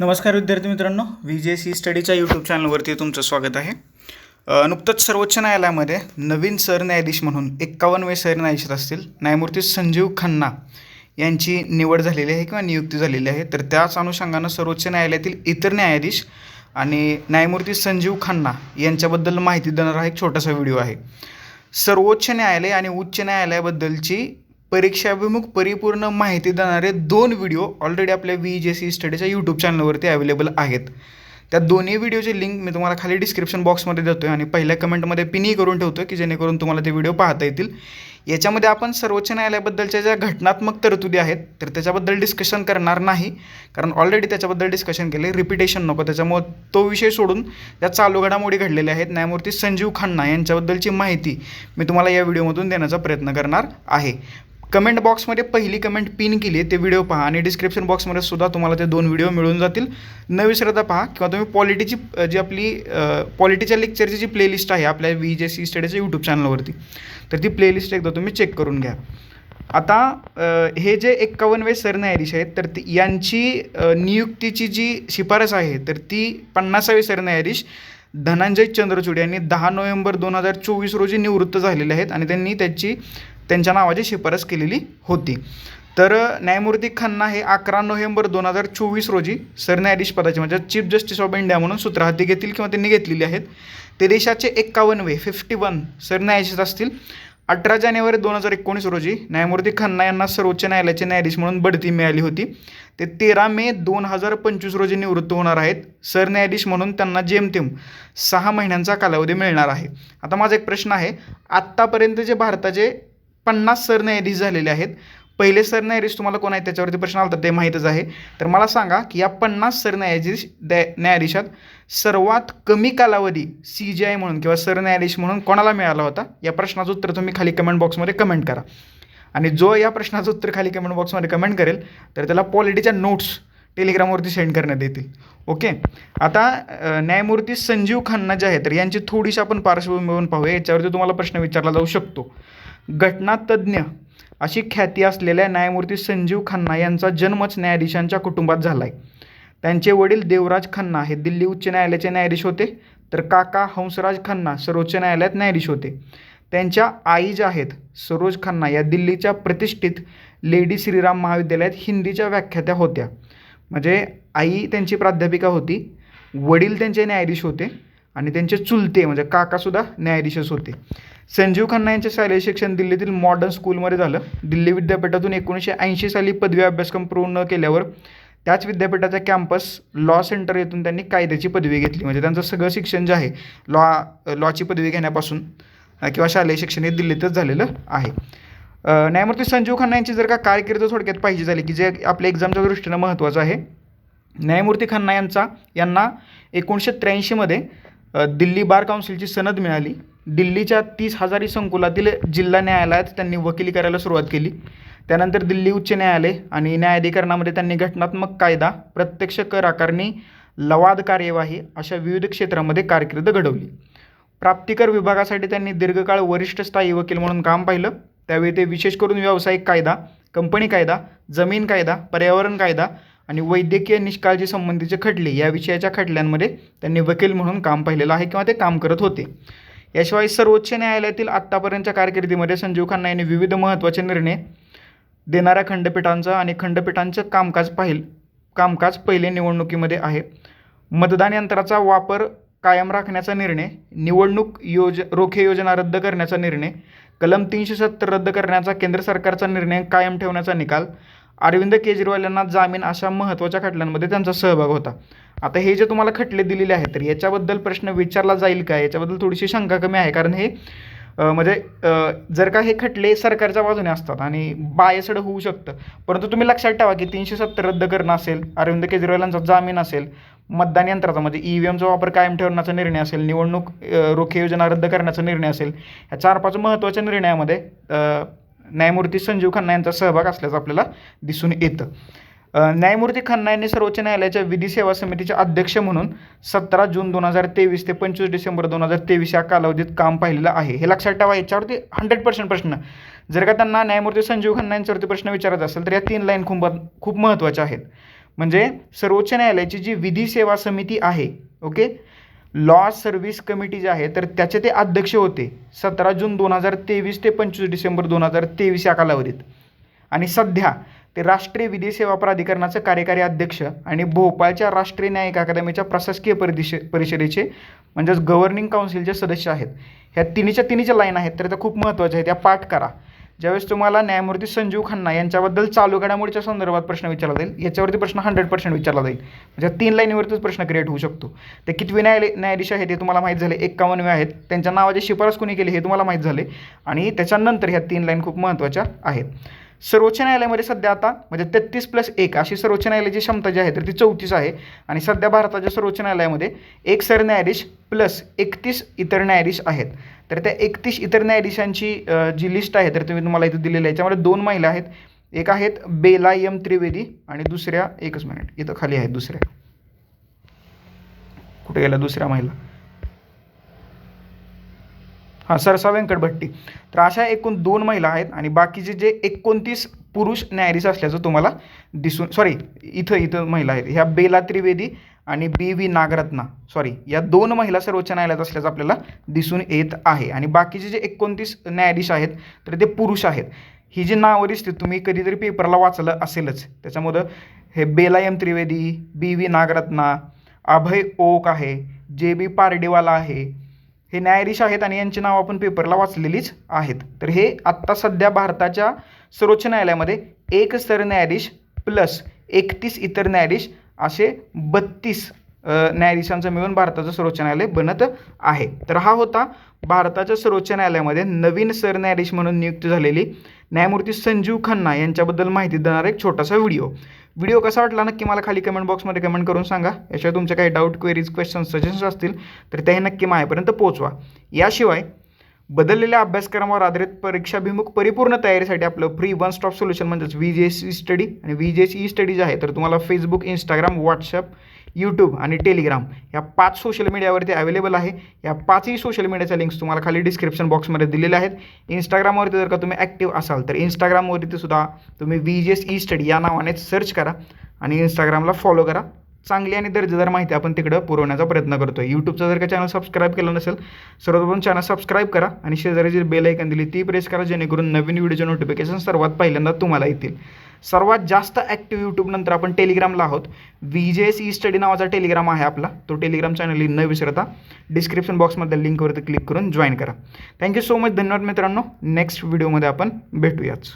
नमस्कार विद्यार्थी मित्रांनो व्ही जे सी स्टडीच्या यूट्यूब चॅनलवरती तुमचं स्वागत आहे. नुकतंच सर्वोच्च न्यायालयामध्ये नवीन सरन्यायाधीश म्हणून एक्कावन्नवे सरन्यायाधीश असतील न्यायमूर्ती संजीव खन्ना यांची निवड झालेली आहे किंवा नियुक्ती झालेली आहे. तर त्याच अनुषंगानं सर्वोच्च न्यायालयातील इतर न्यायाधीश आणि न्यायमूर्ती संजीव खन्ना यांच्याबद्दल माहिती देणारा एक छोटासा व्हिडिओ आहे. सर्वोच्च न्यायालय आणि उच्च न्यायालयाबद्दलची परीक्षाभिमुख परिपूर्ण माहिती देणारे दोन व्हिडिओ ऑलरेडी आपल्या व्ही जे सी स्टडीच्या यूट्यूब चॅनलवरती अवेलेबल आहेत. त्या दोन्ही व्हिडिओची लिंक मी तुम्हाला खाली डिस्क्रिप्शन बॉक्समध्ये देतो आहे आणि पहिल्या कमेंटमध्ये पिनही करून ठेवतो की जेणेकरून तुम्हाला ते व्हिडिओ पाहता येतील. याच्यामध्ये आपण सर्वोच्च न्यायालयाबद्दलच्या ज्या घटनात्मक तरतुदी आहेत तर त्याच्याबद्दल डिस्कशन करणार नाही कारण ऑलरेडी त्याच्याबद्दल डिस्कशन केले रिपिटेशन नको. त्याच्यामुळं तो विषय सोडून त्या चालू घडामोडी घडलेल्या आहेत न्यायमूर्ती संजीव खन्ना यांच्याबद्दलची माहिती मी तुम्हाला या व्हिडिओमधून देण्याचा प्रयत्न करणार आहे. कमेंट बॉक्समध्ये पहिली कमेंट पिन केली ते व्हिडिओ पहा आणि डिस्क्रिप्शन बॉक्समध्ये सुद्धा तुम्हाला ते दोन व्हिडिओ मिळून जातील. न विसरता पहा किंवा तुम्ही पॉलिटीची जी आपली पॉलिटीच्या लेक्चरची जी प्लेलिस्ट आहे आपल्या व्ही जे सी स्टडीच्या यूट्यूब चॅनलवरती तर ती प्लेलिस्ट एकदा तुम्ही चेक करून घ्या. आता हे जे एक्कावन्नवे सरन्यायाधीश आहेत तर ती यांची नियुक्तीची जी शिफारस आहे तर ती पन्नासावे सरन्यायाधीश धनंजय चंद्रचूड यांनी दहा नोव्हेंबर दोन हजार चोवीस रोजी निवृत्त झालेले आहेत आणि त्यांनी त्याची त्यांच्या नावाची शिफारस केलेली होती. तर न्यायमूर्ती खन्ना हे अकरा नोव्हेंबर दोन हजार चोवीस रोजी सरन्यायाधीश पदाचे म्हणजे चीफ जस्टिस ऑफ इंडिया म्हणून सूत्र हाती घेतील किंवा त्यांनी घेतलेली आहेत. ते देशाचे एक्कावन्नवे फिफ्टी वन सरन्यायाधीश असतील. अठरा जानेवारी दोन हजार एकोणीस रोजी न्यायमूर्ती खन्ना यांना सर्वोच्च न्यायालयाचे न्यायाधीश म्हणून बढती मिळाली होती. ते तेरा मे दोन हजार पंचवीस रोजी निवृत्त होणार आहेत. सरन्यायाधीश म्हणून त्यांना जेमतेम सहा महिन्यांचा कालावधी मिळणार आहे. आता माझा एक प्रश्न आहे. आत्तापर्यंत जे भारताचे पन्नास सरन्यायाधीश झालेले आहेत. पहिले सरन्यायाधीश तुम्हाला कोण आहे? त्याच्यावरती प्रश्न आला तर ते माहीतच आहे. तर मला सांगा की या पन्नास सरन्यायाधीश द्या न्यायाधीशात सर्वात कमी कालावधी सी जी आय म्हणून किंवा सरन्यायाधीश म्हणून कोणाला मिळाला होता? या प्रश्नाचं उत्तर तुम्ही खाली कमेंट बॉक्समध्ये कमेंट करा. आणि जो या प्रश्नाचं उत्तर खाली कमेंट बॉक्समध्ये कमेंट करेल तर त्याला पॉलिटीच्या नोट्स टेलिग्रामवरती सेंड करण्यात येतील. ओके आता न्यायमूर्ती संजीव खन्ना जे आहे तर यांची थोडीशी आपण पार्श्वभूमी पाहूया. याच्यावरती तुम्हाला प्रश्न विचारला जाऊ शकतो. घटनातज्ञ अशी ख्याती असलेल्या न्यायमूर्ती संजीव खन्ना यांचा जन्मच न्यायाधीशांच्या कुटुंबात झाला आहे त्यांचे वडील देवराज खन्ना हे दिल्ली उच्च न्यायालयाचे न्यायाधीश होते तर काका हंसराज खन्ना सर्वोच्च न्यायालयात न्यायाधीश होते. त्यांच्या आई ज्या आहेत सरोज खन्ना या दिल्लीच्या प्रतिष्ठित लेडी श्रीराम महाविद्यालयात हिंदीच्या व्याख्यात्या होत्या. म्हणजे आई त्यांची प्राध्यापिका होती वडील त्यांचे न्यायाधीश होते आणि त्यांचे चुलते म्हणजे काकासुद्धा न्यायाधीशच होते. संजीव खन्ना यांचे शालेय शिक्षण दिल्लीतील मॉडर्न स्कूलमध्ये झालं. दिल्ली विद्यापीठातून एकोणीसशे ऐंशी साली पदवी अभ्यासक्रम पूर्ण केल्यावर त्याच विद्यापीठाचा कॅम्पस लॉ सेंटर येथून त्यांनी कायद्याची पदवी घेतली. म्हणजे त्यांचं सगळं शिक्षण जे आहे लॉ लॉची पदवी घेण्यापासून किंवा शालेय शिक्षण हे दिल्लीतच झालेलं आहे. न्यायमूर्ती संजीव खन्ना यांची जर का कारकीर्द थोडक्यात पाहिजे झाली की जे आपल्या एक्झामच्या दृष्टीनं महत्त्वाचं आहे न्यायमूर्ती खन्ना यांचा यांना एकोणीसशे त्र्याऐंशीमध्ये दिल्ली बार काउन्सिलची सनद मिळाली. दिल्लीच्या तीस हजारी संकुलातील जिल्हा न्यायालयात त्यांनी वकिली करायला सुरुवात केली. त्यानंतर दिल्ली उच्च न्यायालय आणि न्यायाधिकरणामध्ये त्यांनी घटनात्मक कायदा प्रत्यक्ष कर आकारणी लवाद कार्यवाही अशा विविध क्षेत्रामध्ये कारकीर्द घडवली. प्राप्तिकर विभागासाठी त्यांनी दीर्घकाळ वरिष्ठ स्थायी वकील म्हणून काम पाहिलं. त्यावेळी ते विशेष करून व्यावसायिक कायदा कंपनी कायदा जमीन कायदा पर्यावरण कायदा आणि वैद्यकीय निष्काळजी संबंधीचे खटले या विषयाच्या खटल्यांमध्ये त्यांनी वकील म्हणून काम पाहिलेलं आहे किंवा ते काम करत होते. याशिवाय सर्वोच्च न्यायालयातील आत्तापर्यंतच्या कारकिर्दीमध्ये संजीव खन्ना यांनी विविध महत्त्वाचे निर्णय देणाऱ्या खंडपीठांचं आणि खंडपीठांचं कामकाज पाहिल कामकाज पहिले निवडणुकीमध्ये आहे. मतदान यंत्राचा वापर कायम राखण्याचा निर्णय निवडणूक योज रोखे योजना रद्द करण्याचा निर्णय कलम तीनशे सत्तर रद्द करण्याचा केंद्र सरकारचा निर्णय कायम ठेवण्याचा निकाल अरविंद केजरीवाल यांना जामीन अशा महत्त्वाच्या खटल्यांमध्ये त्यांचा सहभाग होता. आता हे जे तुम्हाला खटले दिलेले आहेत तर याच्याबद्दल प्रश्न विचारला जाईल का? याच्याबद्दल थोडीशी शंका कमी आहे कारण हे म्हणजे जर का हे खटले सरकारच्या बाजूने असतात आणि बायसड होऊ शकतं परंतु तुम्ही लक्षात ठेवा की तीनशे सत्तर रद्द करणं असेल अरविंद केजरीवाल यांचा जामीन असेल मतदान यंत्राचा म्हणजे ई व्ही एमचा वापर कायम ठेवण्याचा निर्णय असेल निवडणूक रोखे योजना रद्द करण्याचा निर्णय असेल ह्या चार पाच महत्त्वाच्या निर्णयामध्ये न्यायमूर्ती संजीव खन्ना यांचा सहभाग असल्याचं आपल्याला दिसून येतं. न्यायमूर्ती खन्ना यांनी सर्वोच्च न्यायालयाच्या विधी सेवा समितीचे अध्यक्ष म्हणून सतरा जून दोन हजार तेवीस ते पंचवीस डिसेंबर दोन हजार तेवीस या कालावधीत काम पाहिलेलं आहे. हे लक्षात ठेवा याच्यावरती हंड्रेड पर्सेंट प्रश्न. जर का त्यांना न्यायमूर्ती संजीव खन्ना यांच्यावरती प्रश्न विचारायचा असेल तर या तीन लाईन खूप खूप महत्त्वाच्या आहेत. म्हणजे सर्वोच्च न्यायालयाची जी विधी सेवा समिती आहे ओके? लॉ सर्व्हिस कमिटी जे आहे तर त्याचे ते अध्यक्ष होते सतरा जून दोन हजार तेवीस ते पंचवीस डिसेंबर दोन हजार तेवीस या कालावधीत. आणि सध्या ते राष्ट्रीय विधी सेवा प्राधिकरणाचं कार्यकारी अध्यक्ष आणि भोपाळच्या राष्ट्रीय न्यायिक अकादमीच्या प्रशासकीय परिदिशे परिषदेचे म्हणजेच गव्हर्निंग काउन्सिलचे सदस्य आहेत. ह्या तिन्हीच्या तिन्हीच्या लाईन आहेत तर त्या खूप महत्त्वाच्या आहेत. त्या पाठ करा. ज्यावेळेस तुम्हाला न्यायमूर्ती संजीव खन्ना यांच्याबद्दल चालू घडामोडीच्या संदर्भात प्रश्न विचारला जाईल याच्यावरती प्रश्न हंड्रेड पर्सेंट विचारला जाईल. म्हणजे तीन लाईनीवरतीच प्रश्न क्रिएट होऊ शकतो. ते कितवी न्यायालय न्यायाधीश आहेत हे तुम्हाला माहीत झाले एक्कावनवे आहेत. त्यांच्या नावाची शिफारस कोणी केली हे तुम्हाला माहीत झाले. आणि त्याच्यानंतर ह्या तीन लाईन खूप महत्त्वाच्या आहेत. सर्वोच्च न्यायालयामध्ये सध्या आता म्हणजे तेहतीस प्लस एक अशी सर्वोच्च न्यायालयाची क्षमता जी आहे तर ती चौतीस आहे. आणि सध्या भारताच्या सर्वोच्च न्यायालयामध्ये एक सरन्यायाधीश प्लस एकतीस इतर न्यायाधीश आहेत. तर त्या एकतीस इतर न्यायाधीशांची जी लिस्ट आहे तर तुम्ही तुम्हाला इथं दिलेली आहे. याच्यामध्ये दोन महिला आहेत. एक आहेत बेला एम त्रिवेदी आणि दुसऱ्या एकच मिनिट इथं खाली आहेत दुसऱ्या. कुठे गेल्या दुसऱ्या महिला? हां सरसा व्यंकट भट्टी. तर अशा एकूण दोन महिला आहेत आणि बाकीचे जे एकोणतीस पुरुष न्यायाधीश असल्याचं तुम्हाला दिसून सॉरी इथं इथं महिला आहेत. ह्या बेला त्रिवेदी आणि बी व्ही नागरत्ना सॉरी या दोन महिला सर्वोच्च न्यायालयात असल्याचं आपल्याला दिसून येत आहे. आणि बाकीचे जे एकोणतीस न्यायाधीश आहेत तर ते पुरुष आहेत. ही जी नावं दिसते तुम्ही कधीतरी पेपरला वाचलं असेलच. त्याच्यामुळं हे Bela M Trivedi B V Nagarathna Abhay Oka आहे जे बी पारडेवाला आहे हे न्यायाधीश आहेत आणि यांची नावं आपण पेपरला वाचलेलीच आहेत. तर हे आत्ता सध्या भारताच्या सर्वोच्च न्यायालयामध्ये एक सरन्यायाधीश प्लस एकतीस इतर न्यायाधीश असे बत्तीस न्यायाधीशांचं मिळून भारताचं सर्वोच्च न्यायालय बनत आहे. तर हा होता भारताच्या सर्वोच्च न्यायालयामध्ये नवीन सरन्यायाधीश म्हणून नियुक्त झालेली न्यायमूर्ती संजीव खन्ना यांच्याबद्दल माहिती देणारा एक छोटासा व्हिडिओ. व्हिडिओ कसा वाटला नक्की मला खाली कमेंट बॉक्समध्ये कमेंट करून सांगा. याशिवाय तुमचे काही डाऊट क्वेरीज क्वेश्चन सजेशन्स असतील तर तेही नक्की माझ्यापर्यंत पोहोचवा. याशिवाय बदललेल्या अभ्यासक्रमावर आधारित परीक्षाभिमुख परिपूर्ण तयारीसाठी आपलं फ्री वन स्टॉप सोल्युशन म्हणजेच V J S E study आणि V J S E study जे आहे तर तुम्हाला फेसबुक इंस्टाग्राम व्हॉट्सअप यूट्यूब आणि टेलिग्राम या पाच सोशल मीडियावरती अवेलेबल आहे. या पाचही सोशल मीडियाच्या लिंक्स तुम्हाला खाली डिस्क्रिप्शन बॉक्समध्ये दिलेल्या आहेत. इंस्टाग्रामवरती जर का तुम्ही ॲक्टिव्ह असाल तर इंस्टाग्रामवरती सुद्धा तुम्ही V G S E study या नावाने सर्च करा आणि इंस्टाग्रामला फॉलो करा. चांगली आणि दर्जेदार माहिती आपण तिकडं पुरवण्याचा प्रयत्न करतो आहे यूट्यूबचं जर का चॅनल सबस्क्राईब केलं नसेल सर्वप्रथम चॅनल सबस्क्राईब करा आणि शेजारी जी बेल ऐकन दिली ती प्रेस करा जेणेकरून नवीन व्हिडिओचे नोटिफिकेशन सर्वात पहिल्यांदा तुम्हाला येतील. सर्वात जास्त ॲक्टिव्ह यूट्यूबनंतर आपण टेलिग्रामला आहोत. व्ही जे सी स्टडी नावाचा टेलिग्राम आहे आपला. तो टेलिग्राम चॅनल न विसरता डिस्क्रिप्शन बॉक्समध्ये लिंकवरती क्लिक करून जॉईन करा. थँक्यू सो मच धन्यवाद मित्रांनो. नेक्स्ट व्हिडिओमध्ये आपण भेटूयाच.